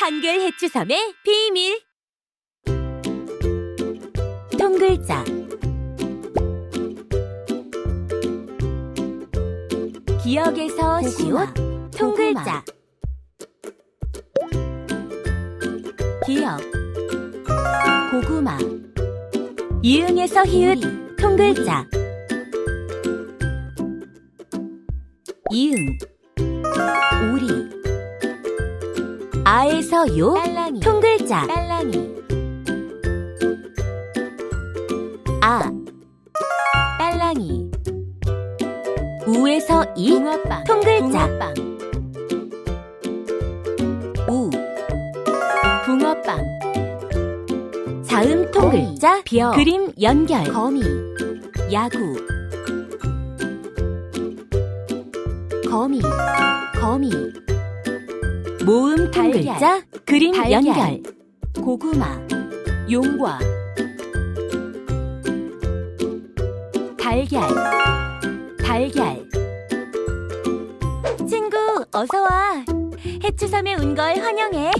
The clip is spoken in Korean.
한글 해추섬의 비밀. 통글자. 기억에서 시옷 통글자. 기억. 고구마. 이응에서 히읗 통글자. 이응. 오리 아에서 요 딸랑이. 통글자. 딸랑이. 아. 딸랑이. 우에서 이 붕어빵. 통글자. 붕어빵. 우. 붕어빵. 자음 통글자. 벼 그림 연결. 거미. 야구. 거미. 거미 모음 통글자 그림 달걀. 연결 고구마 용과 달걀 달걀 친구 어서 와 해추섬에 온 걸 환영해